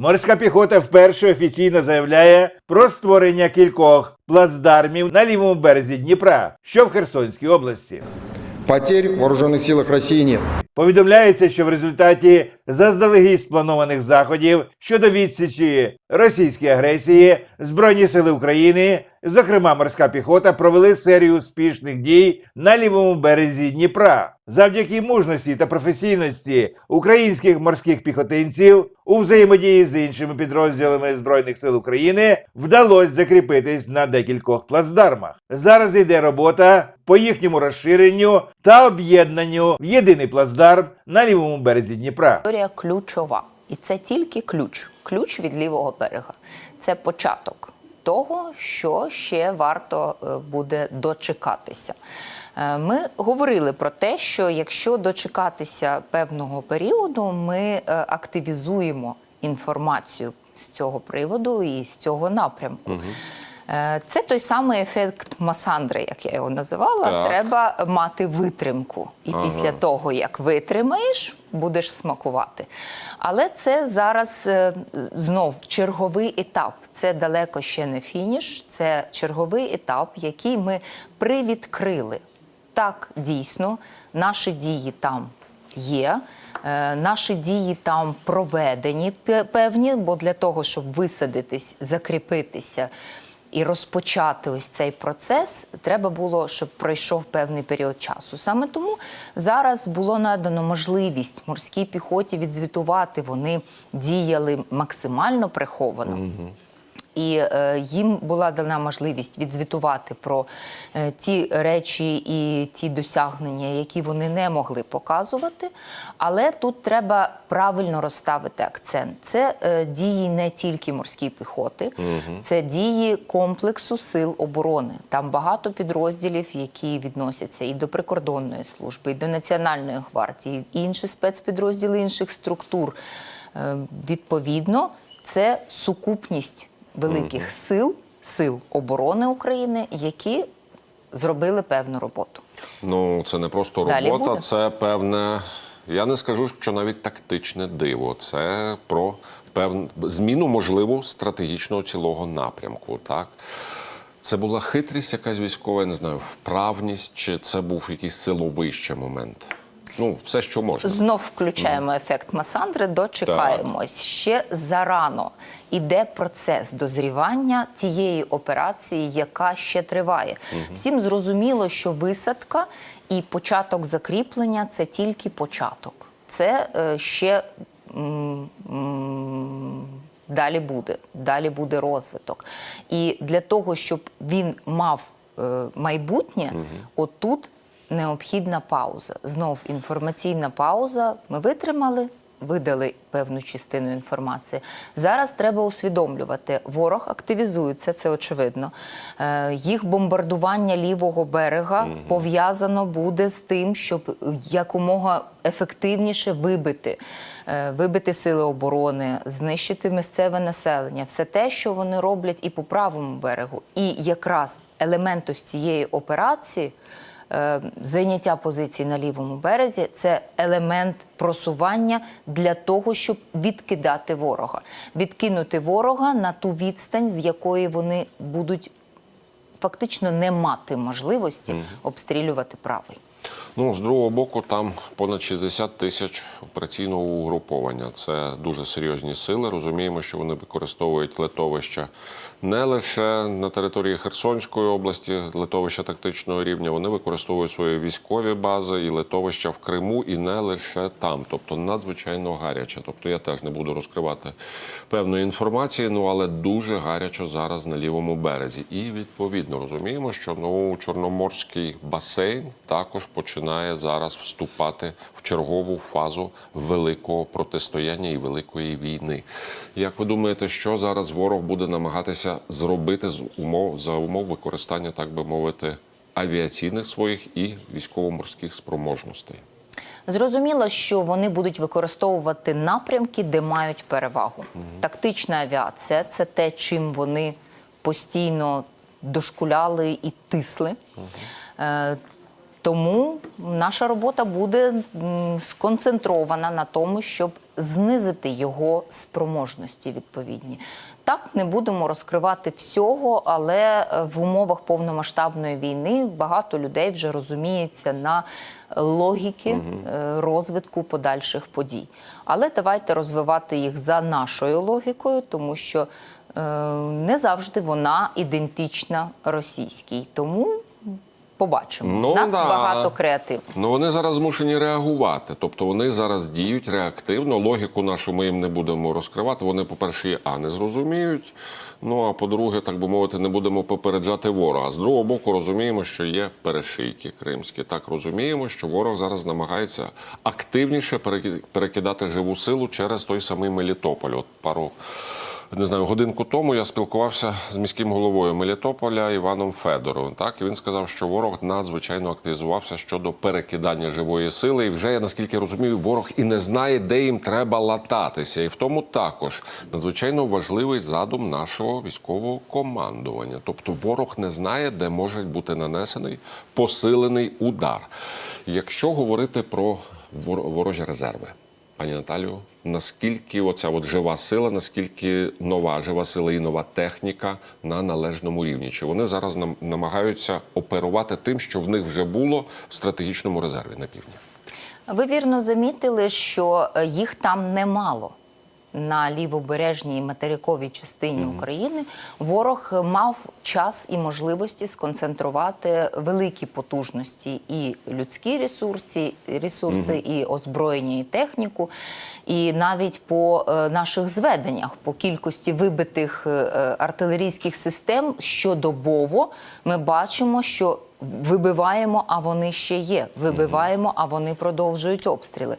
Морська піхота вперше офіційно заявляє про створення кількох плацдармів на лівому березі Дніпра, що в Херсонській області. Потерь в вооруженных силах Росії нет. Повідомляється, що в результаті заздалегідь спланованих заходів щодо відсічі російської агресії Збройні сили України, зокрема морська піхота, провели серію успішних дій на лівому березі Дніпра. Завдяки мужності та професійності українських морських піхотинців у взаємодії з іншими підрозділами Збройних сил України вдалося закріпитись на декількох плацдармах. Зараз йде робота по їхньому розширенню та об'єднанню в єдиний плацдарм на лівому березі Дніпра. Історія ключова. І це тільки ключ. Ключ від лівого берега. Це початок того, що ще варто е, буде дочекатися. Е, Ми говорили про те, що якщо дочекатися певного періоду, ми е, активізуємо інформацію з цього приводу і з цього напрямку. Е, Це той самий ефект Масандри, як я його називала. Так. Треба мати витримку. І після того, як витримаєш, будеш смакувати. Але це зараз е, знов черговий етап. Це далеко ще не фініш, це черговий етап, який ми привідкрили. Так, дійсно, наші дії там є. е, Наші дії там проведені певні, бо для того, щоб висадитись, закріпитися і розпочати ось цей процес, треба було, щоб пройшов певний період часу. Саме тому зараз було надано можливість морській піхоті відзвітувати. Вони діяли максимально приховано. І е, їм була дана можливість відзвітувати про е, ті речі і ті досягнення, які вони не могли показувати. Але тут треба правильно розставити акцент. Це е, дії не тільки морської піхоти, це дії комплексу сил оборони. Там багато підрозділів, які відносяться і до прикордонної служби, і до національної гвардії, і інші спецпідрозділи інших структур. Е, Відповідно, це сукупність великих сил, сил оборони України, які зробили певну роботу. Ну, це не просто робота, це певне. Я не скажу, що навіть тактичне диво. Це про певну зміну, можливо, стратегічного цілого напрямку. Так? Це була хитрість, якась військова, я не знаю, вправність, чи це був якийсь силовий ще момент. Ну, все, що можна. Знов включаємо ефект Масандри, дочекаємось. Ще зарано іде процес дозрівання тієї операції, яка ще триває. Всім зрозуміло, що висадка і початок закріплення це тільки початок. Це е, ще м, м, далі буде, далі буде розвиток. І для того, щоб він мав е, майбутнє, отут необхідна пауза. Знов інформаційна пауза. Ми витримали, видали певну частину інформації. Зараз треба усвідомлювати, ворог активізується, це очевидно. Е, Їх бомбардування лівого берега пов'язано буде з тим, щоб якомога ефективніше вибити. е, Вибити сили оборони, знищити місцеве населення, все те, що вони роблять і по правому берегу. І якраз елемент ось цієї операції зайняття позицій на лівому березі це елемент просування для того, щоб відкидати ворога, відкинути ворога на ту відстань, з якої вони будуть фактично не мати можливості обстрілювати правий. Ну, з другого боку, там понад 60 тисяч операційного угруповання. Це дуже серйозні сили. Розуміємо, що вони використовують литовища не лише на території Херсонської області, литовища тактичного рівня. Вони використовують свої військові бази і литовища в Криму, і не лише там. Тобто надзвичайно гаряче. Тобто я теж не буду розкривати певної інформації, ну але дуже гарячо зараз на лівому березі. І відповідно розуміємо, що ну Чорноморський басейн також починає зараз вступати в чергову фазу великого протистояння і великої війни. Як ви думаєте, що зараз ворог буде намагатися зробити з умов за умов використання, так би мовити, авіаційних своїх і військово-морських спроможностей? Зрозуміло, що вони будуть використовувати напрямки, де мають перевагу. Тактична авіація це те, чим вони постійно дошкуляли і тисли. Е, Тому наша робота буде сконцентрована на тому, щоб знизити його спроможності відповідні. Так, не будемо розкривати всього, але е, в умовах повномасштабної війни багато людей вже розуміється на логіки е, розвитку подальших подій. Але давайте розвивати їх за нашою логікою, тому що е, не завжди вона ідентична російській. Тому побачимо. Ну, У нас да. багато креативу. Ну вони зараз змушені реагувати. Тобто вони зараз діють реактивно. Логіку нашу ми їм не будемо розкривати. Вони, по-перше, а не зрозуміють. Ну а по-друге, так би мовити, не будемо попереджати ворога. З другого боку, розуміємо, що є перешийки кримські. Так розуміємо, що ворог зараз намагається активніше переки- перекидати живу силу через той самий Мелітополь. От пару не знаю, годинку тому я спілкувався з міським головою Мелітополя Іваном Федоровим. Так і він сказав, що ворог надзвичайно активізувався щодо перекидання живої сили. І вже я наскільки розумію, ворог і не знає, де їм треба лататися. І в тому також надзвичайно важливий задум нашого військового командування. Тобто, ворог не знає, де може бути нанесений посилений удар. Якщо говорити про вор- ворожі резерви. Пані Наталію, наскільки оця от жива сила, наскільки нова жива сила і нова техніка на належному рівні? Чи вони зараз нам намагаються оперувати тим, що в них вже було в стратегічному резерві на півдні? Ви вірно замітили, що е, їх там немало. На лівобережній материковій частині України ворог мав час і можливості сконцентрувати великі потужності і людські ресурси, ресурси, і озброєння, і техніку. І навіть по е, наших зведеннях, по кількості вибитих е, артилерійських систем щодобово ми бачимо, що вибиваємо, а вони ще є. Вибиваємо, а вони продовжують обстріли.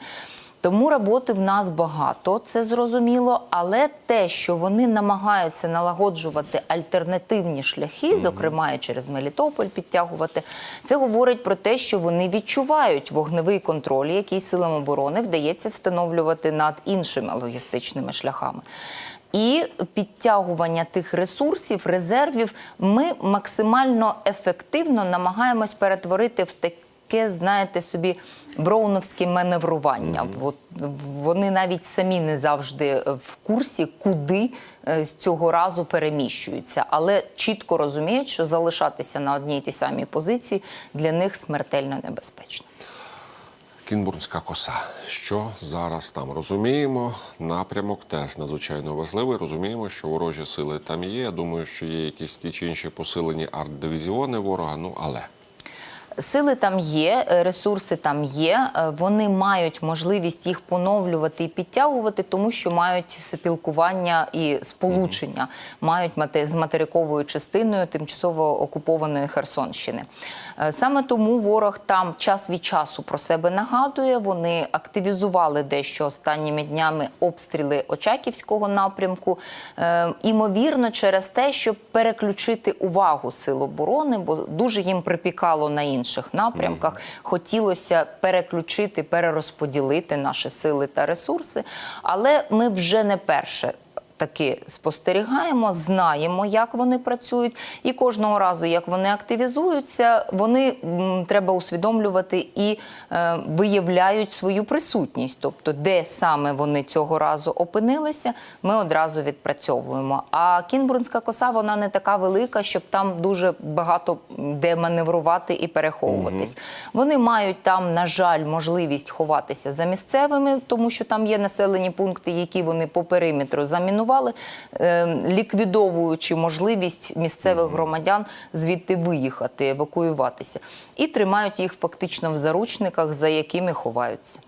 Тому роботи в нас багато, це зрозуміло. Але те, що вони намагаються налагоджувати альтернативні шляхи, зокрема і через Мелітополь підтягувати, це говорить про те, що вони відчувають вогневий контроль, який силам оборони вдається встановлювати над іншими логістичними шляхами. І підтягування тих ресурсів, резервів, ми максимально ефективно намагаємось перетворити в таке таке, знаєте, собі броуновське маневрування. От вони навіть самі не завжди в курсі, куди е, з цього разу переміщуються, але чітко розуміють, що залишатися на одній і тій самій позиції для них смертельно небезпечно. Кінбурнська коса. Що зараз там? Розуміємо, напрямок теж надзвичайно важливий. Розуміємо, що ворожі сили там є. Я думаю, що є якісь ті чи інші посилені арт-дивізіони ворога. Ну але. Сили там є, е, ресурси там є. е, Вони мають можливість їх поновлювати і підтягувати, тому що мають спілкування і сполучення, мають з материковою частиною тимчасово окупованої Херсонщини. Е, Саме тому ворог там час від часу про себе нагадує. Вони активізували дещо останніми днями обстріли Очаківського напрямку. Імовірно, через те, щоб переключити увагу сил оборони, бо дуже їм припікало на інших напрямках. Хотілося переключити, перерозподілити наші сили та ресурси. Але ми вже не перше. Таки спостерігаємо, знаємо, як вони працюють, і кожного разу, як вони активізуються, вони м, треба усвідомлювати і е, виявляють свою присутність. Тобто, де саме вони цього разу опинилися, ми одразу відпрацьовуємо. А кінбурнська коса вона не така велика, щоб там дуже багато де маневрувати і переховуватись. Вони мають там, на жаль, можливість ховатися за місцевими, тому що там є населені пункти, які вони по периметру замінували, е, ліквідовуючи можливість місцевих громадян звідти виїхати, евакуюватися, і тримають їх фактично в заручниках, за якими ховаються.